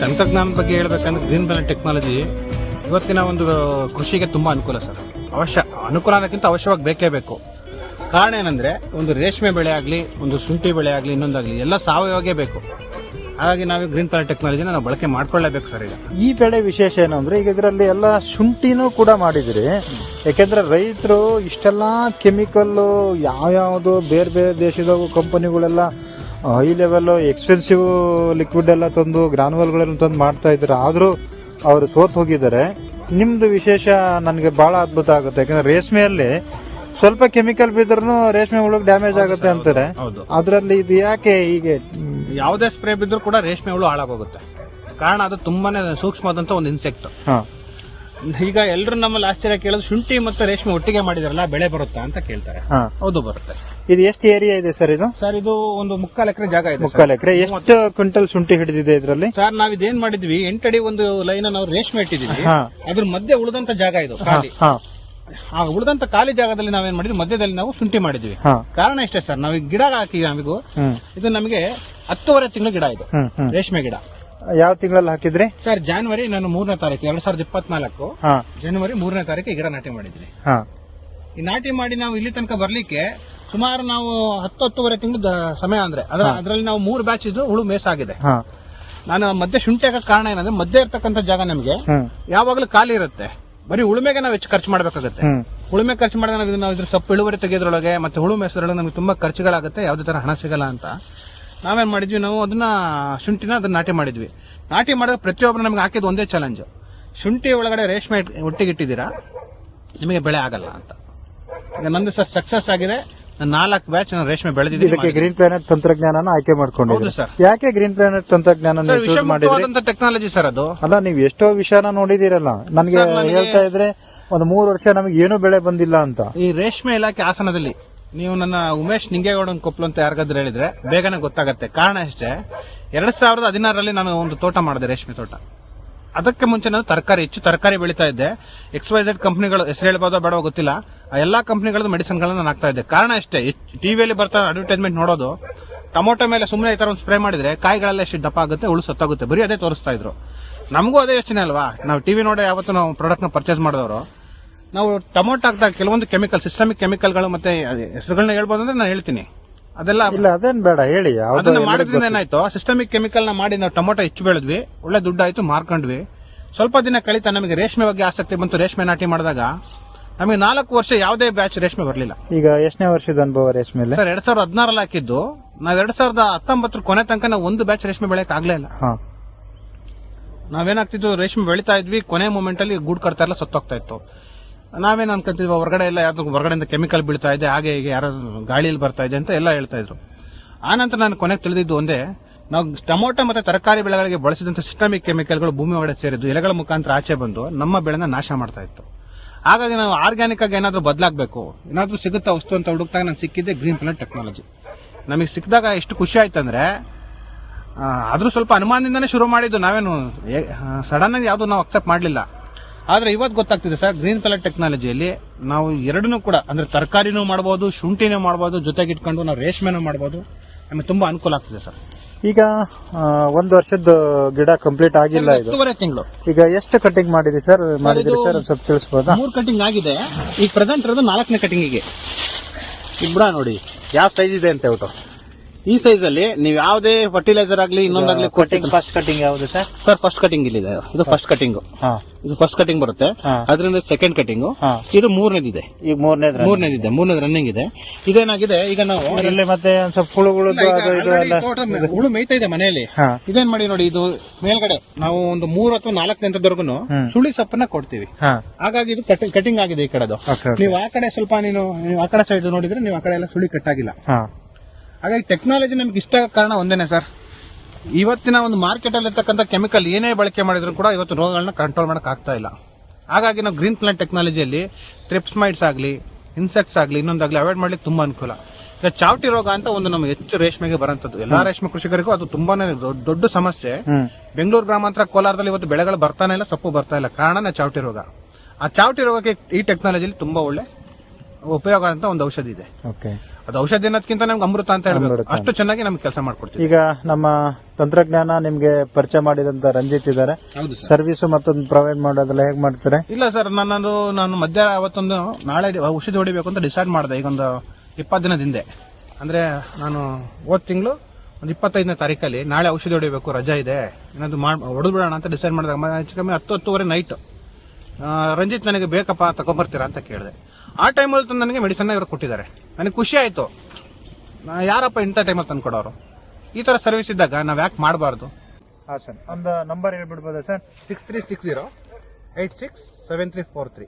ತಂತ್ರಜ್ಞಾನದ ಬಗ್ಗೆ ಹೇಳ್ಬೇಕಂದ್ರೆ ಗ್ರೀನ್ ಪ್ಲಾನೆಟ್ ಟೆಕ್ನಾಲಜಿ ಇವತ್ತಿನ ಒಂದು ಕೃಷಿಗೆ ತುಂಬಾ ಅನುಕೂಲ ಸರ್. ಅವಶ್ಯ, ಅನುಕೂಲ ಅನ್ನೋಕ್ಕಿಂತ ಅವಶ್ಯವಾಗಿ ಬೇಕೇ ಬೇಕು. ಕಾರಣ ಏನಂದ್ರೆ ಒಂದು ರೇಷ್ಮೆ ಬೆಳೆ ಆಗಲಿ, ಒಂದು ಶುಂಠಿ ಬೆಳೆ ಆಗಲಿ, ಇನ್ನೊಂದಾಗಲಿ ಎಲ್ಲ ಸಾವಯವಾಗೇ ಬೇಕು. ಹಾಗಾಗಿ ನಾವು ಗ್ರೀನ್ ಪ್ಲಾನೆಟ್ ಟೆಕ್ನಾಲಜಿನ ನಾವು ಬಳಕೆ ಮಾಡ್ಕೊಳ್ಳೇಬೇಕು ಸರ್ ಈಗ. ಈ ಬೆಳೆ ವಿಶೇಷ ಏನು ಅಂದ್ರೆ ಈಗ ಇದರಲ್ಲಿ ಎಲ್ಲ ಶುಂಠಿನೂ ಕೂಡ ಮಾಡಿದ್ರಿ. ಯಾಕೆಂದ್ರೆ ರೈತರು ಇಷ್ಟೆಲ್ಲ ಕೆಮಿಕಲ್ ಯಾವ್ಯಾವುದು ಬೇರೆ ಬೇರೆ ದೇಶದ ಕಂಪನಿಗಳೆಲ್ಲ ಹೈ ಲೆವೆಲ್ ಎಕ್ಸ್ಪೆನ್ಸಿವ್ ಲಿಕ್ವಿಡ್ ಎಲ್ಲ ತಂದು ಗ್ರಾನುವಲ್ಗಳನ್ನು ತಂದು ಮಾಡ್ತಾ ಇದ್ದಾರೆ. ಆದರೂ ಅವರು ಸೋತ್ ಹೋಗಿದ್ದಾರೆ. ನಿಮ್ದು ವಿಶೇಷ ನನಗೆ ಬಹಳ ಅದ್ಭುತ ಆಗುತ್ತೆ. ಯಾಕಂದ್ರೆ ರೇಷ್ಮೆಯಲ್ಲಿ ಸ್ವಲ್ಪ ಕೆಮಿಕಲ್ ಬಿದ್ರೂ ರೇಷ್ಮೆ ಹುಳುಗ್ ಡ್ಯಾಮೇಜ್ ಆಗುತ್ತೆ ಅಂತಾರೆ. ಹೌದು. ಅದರಲ್ಲಿ ಇದು ಯಾಕೆ ಹೀಗೆ? ಯಾವುದೇ ಸ್ಪ್ರೇ ಬಿದ್ದರೂ ಕೂಡ ರೇಷ್ಮೆ ಹುಳು ಹಾಳಾಗೋಗುತ್ತೆ. ಕಾರಣ ಅದು ತುಂಬಾನೇ ಸೂಕ್ಷ್ಮವಾದಂತ ಒಂದು ಇನ್ಸೆಕ್ಟ್ ಹಾ. ಈಗ ಎಲ್ಲರೂ ನಮ್ಮಲ್ಲಿ ಆಶ್ಚರ್ಯ ಕೇಳೋದು ಶುಂಠಿ ಮತ್ತೆ ರೇಷ್ಮೆ ಒಟ್ಟಿಗೆ ಮಾಡಿದಾರಲ್ಲ ಬೆಳೆ ಬರುತ್ತಾ ಅಂತ ಕೇಳ್ತಾರೆ. ಹಾ. ಹೌದು ಬರುತ್ತೆ. ಇದು ಎಷ್ಟು ಏರಿಯಾ ಇದೆ ಸರ್ ಇದು? ಸರ್ ಇದು ಒಂದು ಮುಕ್ಕಾಲು ಎಕರೆ ಜಾಗ ಇದೆ. ಮುಕ್ಕಾಲು ಎಕರೆ. ಎಷ್ಟು ಕ್ವಿಂಟಲ್ ಶುಂಠಿ ಹಿಡಿದಿದೆ ಇದರಲ್ಲಿ? ಸರ್ ನಾವ್ ಇದೇನ್ ಮಾಡಿದ್ವಿ ಎಂಟಡಿ ಒಂದು ಲೈನ್ ನಾವು ರೇಷ್ಮೆ ಇಟ್ಟಿದೀವಿ ಹಾ. ಅದ್ರ ಮಧ್ಯೆ ಉಳಿದಂತ ಜಾಗ ಇದು ಖಾಲಿ. ಹಾ. ಆ ಉಳಿದಂತ ಖಾಲಿ ಜಾಗದಲ್ಲಿ ನಾವೇನ್ ಮಾಡಿದ್ವಿ ಮಧ್ಯದಲ್ಲಿ ನಾವು ಶುಂಠಿ ಮಾಡಿದ್ವಿ. ಹಾ. ಕಾರಣ ಇಷ್ಟೇ ಸರ್ ನಾವು ಗಿಡ ಹಾಕಿ ನಮಗೂ. ಹ್ಮ್. ಇದು ನಮಗೆ ಹತ್ತುವರೆ ತಿಂಗಳ ಗಿಡ ಇದು ಹ್ಮ್ ಹ್ಮ್. ರೇಷ್ಮೆ ಗಿಡ. ಯಾವ ತಿಂಗಳಲ್ಲಿ ಹಾಕಿದ್ರಿ? ಸರ್ ಜಾನ್ವರಿ ನಾನು ಮೂರನೇ ತಾರೀಕು ಎರಡ್ ಸಾವಿರದ ಇಪ್ಪತ್ನಾಲ್ಕು. ಹಾ. ಜನವರಿ ಮೂರನೇ ತಾರೀಕು ಈ ಗಿಡ ನಾಟಿ ಮಾಡಿದ್ರಿ ಹಾ. ಈ ನಾಟಿ ಮಾಡಿ ನಾವು ಇಲ್ಲಿ ತನಕ ಬರ್ಲಿಕ್ಕೆ ಸುಮಾರು ನಾವು ಹತ್ತು ಹತ್ತುವರೆ ತಿಂಗಳ ಸಮಯ ಅಂದ್ರೆ ಅದ್ರ ಅದರಲ್ಲಿ ನಾವು ಮೂರು ಬ್ಯಾಚ್ ಇದ್ರು ಹುಳು ಮೇಸಾಗಿದೆ. ಹಾ. ನಾನು ಮಧ್ಯೆ ಶುಂಠಿ ಹಾಕೋ ಕಾರಣ ಏನಂದ್ರೆ ಮಧ್ಯೆ ಇರ್ತಕ್ಕಂತ ಜಾಗ ನಮಗೆ ಯಾವಾಗಲೂ ಖಾಲಿ ಇರುತ್ತೆ. ಬರೀ ಉಳುಮೆಗೆ ನಾವು ಹೆಚ್ಚು ಖರ್ಚು ಮಾಡಬೇಕಾಗುತ್ತೆ. ಉಳುಮೆ ಖರ್ಚು ಮಾಡಿದಾಗ ನಾವು ಇದ್ರ ಸೊಪ್ಪು ಇಳುವರಿ ತೆಗೆಯೋದ್ರೊಳಗೆ ಮತ್ತೆ ಹುಳು ಮೇಸದ್ರೊಳಗೆ ನಮಗೆ ತುಂಬಾ ಖರ್ಚುಗಳಾಗುತ್ತೆ ಯಾವುದೇ ತರ ಹಣ ಸಿಗಲ್ಲ ಅಂತ. ನಾವೇನ್ ಮಾಡಿದ್ವಿ ನಾವು ಅದನ್ನ ಶುಂಠಿನ ಅದನ್ನ ನಾಟಿ ಮಾಡಿದ್ವಿ. ನಾಟಿ ಮಾಡಿದಾಗ ಪ್ರತಿಯೊಬ್ಬರು ನಮ್ಗೆ ಹಾಕಿದ್ ಒಂದೇ ಚಾಲೆಂಜ್ ಶುಂಠಿ ಒಳಗಡೆ ರೇಷ್ಮೆ ಒಟ್ಟಿಗೆ ಇಟ್ಟಿದ್ದೀರಾ ನಿಮಗೆ ಬೆಳೆ ಆಗಲ್ಲ ಅಂತ. ಈಗ ನಂದು ಸರ್ ಸಕ್ಸಸ್ ಆಗಿದೆ. ನಾಲ್ಕು ಬ್ಯಾಚ್ ನಾನು ರೇಷ್ಮೆ ಬೆಳೆದಿದ್ದೀನಿ ಇದಕ್ಕೆ ಗ್ರೀನ್ ಪ್ಲಾನೆಟ್ ತಂತ್ರಜ್ಞಾನ ಆಯ್ಕೆ ಮಾಡ್ಕೊಂಡು ಸರ್. ಯಾಕೆ ಗ್ರೀನ್ ಪ್ಲಾನೆಟ್ ತಂತ್ರಜ್ಞಾನ ಮಾಡಿದ್ರಿ? ಟೆಕ್ನಾಲಜಿ ಸರ್ ಅದು. ಅಲ್ಲ ನೀವು ಎಷ್ಟೋ ವಿಷಯನ ನೋಡಿದಿರಲ್ಲ ನನಗೆ ಹೇಳ್ತಾ ಇದ್ರೆ ಒಂದು ಮೂರು ವರ್ಷ ನಮಗೆ ಏನು ಬೆಳೆ ಬಂದಿಲ್ಲ ಅಂತ. ಈ ರೇಷ್ಮೆ ಇಲಾಖೆ ಹಾಸನದಲ್ಲಿ ನೀವು ನನ್ನ ಉಮೇಶ್ ನಿಂಗೇಗೌಡನ ಕೊಪ್ಪಲು ಅಂತ ಯಾರಿಗಾದ್ರೂ ಹೇಳಿದ್ರೆ ಬೇಗನೆ ಗೊತ್ತಾಗತ್ತೆ. ಕಾರಣ ಅಷ್ಟೇ ಎರಡ್ ಸಾವಿರದ ಹದಿನಾರರಲ್ಲಿ ನಾನು ಒಂದು ತೋಟ ಮಾಡಿದೆ, ರೇಷ್ಮೆ ತೋಟ. ಅದಕ್ಕೆ ಮುಂಚೆ ನಾನು ತರಕಾರಿ, ಹೆಚ್ಚು ತರಕಾರಿ ಬೆಳೀತಾ ಇದ್ದೆ. ಎಕ್ಸ್ ವೈ ಕಂಪ್ನಿಗಳು ಹೆಸರು ಹೇಳ್ಬೋದೋ ಬೇಡವೋ ಗೊತ್ತಿಲ್ಲ. ಆ ಎಲ್ಲಾ ಕಂಪ್ನಿಗಳದ್ದು ಮೆಡಿಸಿನ್ಗಳನ್ನ ನಾನು ಹಾಕ್ತಾ ಇದ್ದೆ. ಕಾರಣ ಅಷ್ಟೇ ಟಿವಿಯಲ್ಲಿ ಬರ್ತಾ ಅಡ್ವರ್ಟೈಸ್ಮೆಂಟ್ ನೋಡೋದು, ಟೊಮೊಟೊ ಮೇಲೆ ಸುಮ್ಮನೆ ಈ ತರ ಒಂದು ಸ್ಪ್ರೇ ಮಾಡಿದ್ರೆ ಕಾಯಿಗಳೆಲ್ಲ ಎಷ್ಟು ದಪ್ಪ ಆಗುತ್ತೆ, ಉಳು ಸತ್ತಾಗುತ್ತೆ. ಬರೀ ಅದೇ ತೋರಿಸ್ತಾ ಇದ್ರು. ನಮಗೂ ಅದೇ ಯೋಚನೆ ಅಲ್ವಾ? ನಾವು ಟಿವಿ ನೋಡಿ ಯಾವತ್ತೂ ನಾವು ಪ್ರಾಡಕ್ಟ್ನ ಪರ್ಚೇಸ್ ಮಾಡಿದವರು. ನಾವು ಟೊಮೊಟೊ ಹಾಕ್ದಾಗ ಕೆಲವೊಂದು ಕೆಮಿಕಲ್ ಸಿಸ್ಟಮಿಕ್ ಕೆಮಿಕಲ್ಗಳು ಮತ್ತೆ ಹೆಸರುಗಳನ್ನ ಹೇಳ್ಬೋದು ಅಂದ್ರೆ ನಾನು ಹೇಳ್ತೀನಿ. ಅದೆಲ್ಲ ಇಲ್ಲ ಅದೇನ್ ಬೇಡ ಹೇಳಿ. ಅದನ್ನ ಮಾಡಿದ್ರಿಂದ ಏನಾಯ್ತು? ಸಿಸ್ಟಮಿಕ್ ಕೆಮಿಕಲ್ನ ಮಾಡಿ ನಾವು ಟೊಮೊಟೊ ಹೆಚ್ಚು ಬೆಳೆದ್ವಿ ಒಳ್ಳೆ ದುಡ್ಡಾಯ್ತು ಮಾರ್ಕೊಂಡ್ವಿ. ಸ್ವಲ್ಪ ದಿನ ಕಳೀತಾ ನಮಗೆ ರೇಷ್ಮೆ ಬಗ್ಗೆ ಆಸಕ್ತಿ ಬಂತು ರೇಷ್ಮೆ ನಾಟಿ ಮಾಡಿದಾಗ. ನಮಗೆ ನಾಲ್ಕು ವರ್ಷ ಯಾವುದೇ ಬ್ಯಾಚ್ ರೇಷ್ಮೆ ಬರಲಿಲ್ಲ. ಈಗ ಎಷ್ಟನೇ ವರ್ಷದ ಅನುಭವ ರೇಷ್ಮೆ ಸರ್ ಎರಡ್ ಸಾವಿರದ ಹದಿನಾರಲ್ಲಿ ಹಾಕಿದ್ದು. ನಾವ್ ಎರಡ್ ಸಾವಿರದ ಹತ್ತೊಂಬತ್ತರ ಕೊನೆ ತನಕ ನಾವು ಒಂದು ಬ್ಯಾಚ್ ರೇಷ್ಮೆ ಬೆಳೆಯಕ್ ಆಗ್ಲೇ ಇಲ್ಲ. ನಾವೇನಾಗ್ತಿದ್ವು ರೇಷ್ಮೆ ಬೆಳಿತಾ ಇದ್ವಿ ಕೊನೆ ಮೂಮೆಂಟ್ ಅಲ್ಲಿ ಗೂಡ್ ಕಟ್ತಾ ಎಲ್ಲ ಸತ್ತೋಗ್ತಾ ಇತ್ತು. ನಾವೇನ್ ಅನ್ಕೊಂತಿದ್ವಿ ಹೊರಗಡೆ ಎಲ್ಲ ಯಾವ್ದು ಹೊರಗಡೆಯಿಂದ ಕೆಮಿಕಲ್ ಬೀಳ್ತಾ ಇದೆ, ಹಾಗೆ ಹೀಗೆ ಯಾರು ಗಾಳಿಯಲ್ಲಿ ಬರ್ತಾ ಇದೆ ಅಂತ ಎಲ್ಲ ಹೇಳ್ತಾ ಇದ್ರು. ಆನಂತರ ನಾನು ಕೊನೆಗೆ ತಿಳಿದಿದ್ದು ಒಂದೇ, ನಾವು ಟೊಮೊಟೊ ಮತ್ತೆ ತರಕಾರಿ ಬೆಳೆಗಳಿಗೆ ಬಳಸಿದಂತ ಸಿಸ್ಟಮಿಕ್ ಕೆಮಿಕಲ್ಗಳು ಭೂಮಿ ಒಳಗಡೆ ಸೇರಿದ್ದು, ಎಲೆಗಳ ಮುಖಾಂತರ ಆಚೆ ಬಂದು ನಮ್ಮ ಬೆಳೆನ ನಾಶ ಮಾಡ್ತಾ ಇತ್ತು. ಹಾಗಾಗಿ ನಾವು ಆರ್ಗ್ಯಾನಿಕ್ ಆಗಿ ಏನಾದ್ರೂ ಬದಲಾಗಬೇಕು, ಏನಾದರೂ ಸಿಗುತ್ತಾ ವಸ್ತು ಅಂತ ಹುಡುಕ್ತಾಗ ನಾನು ಸಿಕ್ಕಿದ್ದೆ ಗ್ರೀನ್ ಪ್ಲಾನೆಟ್ ಟೆಕ್ನಾಲಜಿ ನಮಗೆ ಸಿಕ್ಕಿದಾಗ ಎಷ್ಟು ಖುಷಿ ಆಯ್ತಂದ್ರೆ ಅಂದ್ರೆ ಆದ್ರೂ ಸ್ವಲ್ಪ ಅನುಮಾನದಿಂದನೇ ಶುರು ಮಾಡಿದ್ದು ನಾವೇನು ಸಡನ್ ಆಗಿ ಯಾವುದು ನಾವು ಅಕ್ಸೆಪ್ಟ್ ಮಾಡಲಿಲ್ಲ. ಆದ್ರೆ ಇವತ್ತು ಗೊತ್ತಾಗ್ತಿದೆ ಸರ್ ಗ್ರೀನ್ ಕಲರ್ ಟೆಕ್ನಾಲಜಿಯಲ್ಲಿ ನಾವು ಎರಡನ್ನೂ ಕೂಡ ಅಂದ್ರೆ ತರಕಾರಿನೂ ಮಾಡಬಹುದು ಶುಂಠಿನೂ ಮಾಡಬಹುದು ಜೊತೆಗೆ ಇಟ್ಕೊಂಡು ನಾವು ರೇಷ್ಮೆನೂ ಮಾಡಬಹುದು ನಮಗೆ ತುಂಬಾ ಅನುಕೂಲ ಆಗ್ತಿದೆ ಸರ್. ಈಗ ಆ, ಒಂದು ವರ್ಷದ ಗಿಡ ಕಂಪ್ಲೀಟ್ ಆಗಿಲ್ಲ ಇದು. ತಿಂಗಳು. ಈಗ ಎಷ್ಟು ಕಟಿಂಗ್ ಮಾಡಿದ್ರಿ ಸರ್? ಮಾಡಿದ್ರಿ ಸರ್ ಸ್ವಲ್ಪ ತಿಳಿಸ್ಬೋದಾ? ಮೂರು ಕಟಿಂಗ್ ಆಗಿದೆ. ಈಗ ಪ್ರೆಸೆಂಟ್ ಇರೋದು ನಾಲ್ಕನೇ ಕಟಿಂಗಿಗೆ ಈಗ ಬಿಡ ನೋಡಿ. ಯಾವ ಸೈಜ್ ಇದೆ ಅಂತ ಹೇಳ್ಬಿಟ್ಟು. ಈ ಸೈಜ್ ಅಲ್ಲಿ ನೀವು ಯಾವುದೇ ಫರ್ಟಿಲೈಸರ್ ಆಗ್ಲಿ ಇನ್ನೊಂದಾಗ್ಲಿ ಕಟಿಂಗ್ ಫಸ್ಟ್ ಕಟಿಂಗ್ ಯಾವ್ದು ಸರ್ ಸರ್ ಫಸ್ಟ್ ಕಟಿಂಗ್ ಇಲ್ಲಿದೆ. ಇದು ಫಸ್ಟ್ ಕಟಿಂಗ್ ಇದು ಫಸ್ಟ್ ಕಟಿಂಗ್ ಬರುತ್ತೆ. ಅದರಿಂದ ಸೆಕೆಂಡ್ ಕಟಿಂಗ್. ಇದು ಮೂರನೇದಿದೆ. ಈಗ ಮೂರನೇ ಮೂರನೇದಿದೆ. ಮೂರನೇದು ರನ್ನಿಂಗ್ ಇದೆ. ಇದೇನಾಗಿದೆ? ಈಗ ನಾವು ಮತ್ತೆ ಒಂದ್ ಸ್ವಲ್ಪ ಹುಳು ಮೇಯ್ತಾ ಇದೆ ಮನೆಯಲ್ಲಿ. ಇದೇನ್ ಮಾಡಿ ನೋಡಿ ಇದು ಮೇಲ್ಗಡೆ ನಾವು ಒಂದು ಮೂರ್ ಅಥವಾ ನಾಲ್ಕು ಹಂತದವರೆಗೂ ಸುಳಿ ಸೊಪ್ಪನ್ನ ಕೊಡ್ತೀವಿ. ಹಾಗಾಗಿ ಇದು ಕಟಿಂಗ್ ಆಗಿದೆ ಈ ಕಡೆದು. ನೀವು ಆ ಕಡೆ ಸ್ವಲ್ಪ ನೀನು ನೀವು ಆ ಕಡೆ ಸೈಡ್ ನೋಡಿದ್ರೆ ನೀವು ಆ ಕಡೆ ಎಲ್ಲ ಸುಳಿ ಕಟ್ಟಾಗಿಲ್ಲ ಹಾಗಾಗಿ ಟೆಕ್ನಾಲಜಿ ನಮ್ಗೆ ಇಷ್ಟ ಆಗೋ ಕಾರಣ ಒಂದೇನೆ ಸರ್ ಇವತ್ತಿನ ಒಂದು ಮಾರ್ಕೆಟ್ ಅಲ್ಲಿ ಇರ್ತಕ್ಕಂಥ ಕೆಮಿಕಲ್ ಏನೇ ಬಳಕೆ ಮಾಡಿದ್ರು ಕೂಡ ಇವತ್ತು ರೋಗಗಳನ್ನ ಕಂಟ್ರೋಲ್ ಮಾಡಕ್ ಆಗ್ತಾ ಇಲ್ಲ. ಹಾಗಾಗಿ ನಾವು ಗ್ರೀನ್ ಪ್ಲಾಂಟ್ ಟೆಕ್ನಾಲಜಿಯಲ್ಲಿ ಟ್ರಿಪ್ಸ್ ಮೈಟ್ಸ್ ಆಗಲಿ ಇನ್ಸೆಕ್ಟ್ಸ್ ಆಗಲಿ ಇನ್ನೊಂದಾಗ್ಲಿ ಅವಾಯ್ಡ್ ಮಾಡ್ಲಿಕ್ಕೆ ತುಂಬಾ ಅನುಕೂಲ. ಈಗ ಚಾವಟಿ ರೋಗ ಅಂತ ಒಂದು ನಮ್ಗೆ ಹೆಚ್ಚು ರೇಷ್ಮೆಗೆ ಬರಂತದ್ದು ಎಲ್ಲಾ ರೇಷ್ಮೆ ಕೃಷಿಕರಿಗೂ ಅದು ತುಂಬಾನೇ ದೊಡ್ಡ ದೊಡ್ಡ ಸಮಸ್ಯೆ. ಬೆಂಗಳೂರು ಗ್ರಾಮಾಂತರ ಕೋಲಾರದಲ್ಲಿ ಇವತ್ತು ಬೆಳೆಗಳು ಬರ್ತಾನೆ ಇಲ್ಲ ಸೊಪ್ಪು ಬರ್ತಾ ಇಲ್ಲ. ಕಾರಣನೇ ಚಾವಟಿ ರೋಗ. ಆ ಚಾವಟಿ ರೋಗಕ್ಕೆ ಈ ಟೆಕ್ನಾಲಜಿಲಿ ತುಂಬಾ ಒಳ್ಳೆ ಉಪಯೋಗ ಅಂತ ಒಂದು ಔಷಧಿ ಇದೆ. ಓಕೆ ಅದು ಔಷಧಿ ಅನ್ನೋದಕ್ಕಿಂತ ನಮ್ಗೆ ಅಮೃತ ಅಂತ ಹೇಳ್ಬೇಕು. ಅಮೃತ. ಅಷ್ಟು ಚೆನ್ನಾಗಿ ನಮ್ಗೆ ಕೆಲಸ ಮಾಡ್ಕೊಡ್ತೀವಿ. ಈಗ ನಮ್ಮ ತಂತ್ರಜ್ಞಾನ ನಿಮ್ಗೆ ಪರಿಚಯ ಮಾಡಿದಂತ ರಂಜಿತ್ ಇದ್ದಾರೆ. ಹೌದು ಸರ್ವಿಸ್ ಮತ್ತೊಂದು ಪ್ರೊವೈಡ್ ಮಾಡೋದೆಲ್ಲ ಹೇಗ್ ಮಾಡ್ತಾರೆ? ಇಲ್ಲ ಸರ್ ನನ್ನದು ನಾನು ಮಧ್ಯ ಅವತ್ತೊಂದು ನಾಳೆ ಔಷಧಿ ಹೊಡಿಬೇಕು ಅಂತ ಡಿಸೈಡ್ ಮಾಡಿದೆ. ಈಗ ಒಂದು ಇಪ್ಪತ್ತು ದಿನದ ಹಿಂದೆ. ಅಂದ್ರೆ ನಾನು ಹೋದ್ ತಿಂಗಳು ಒಂದು ಇಪ್ಪತ್ತೈದನೇ ತಾರೀಕಲ್ಲಿ ನಾಳೆ ಔಷಧಿ ಹೊಡಿಬೇಕು ರಜಾ ಇದೆ. ಏನಾದ್ರು ಮಾಡ್ ಹೊಡೆದು ಬಿಡೋಣ ಅಂತ ಡಿಸೈಡ್ ಮಾಡಿದಾಗ ಮ- ಹೆಚ್ಚು ಕಮ್ಮಿ ಹತ್ತು ಹತ್ತುವರೆ ನೈಟ್ ರಂಜಿತ್ ನನಗೆ ಬೇಕಪ್ಪ ತಗೊಂಬರ್ತೀರಾ ಅಂತ ಕೇಳಿದೆ. ಆ ಟೈಮಲ್ಲಿ ತಂದು ನನಗೆ ಮೆಡಿಸನ್ ಇವರು ಕೊಟ್ಟಿದ್ದಾರೆ. ನನಗೆ ಖುಷಿ ಆಯಿತು. ಯಾರಪ್ಪ ಇಂಥ ಟೈಮಲ್ಲಿ ತಂದು ಕೊಡೋರು ಈ ಥರ ಸರ್ವಿಸ್ ಇದ್ದಾಗ ನಾವು ಯಾಕೆ ಮಾಡಬಾರ್ದು? ಹಾಂ, ಸರ್. ಒಂದು number ಹೇಳ್ಬಿಡ್ಬೋದಾ, sir? Six three six zero eight six seven three four three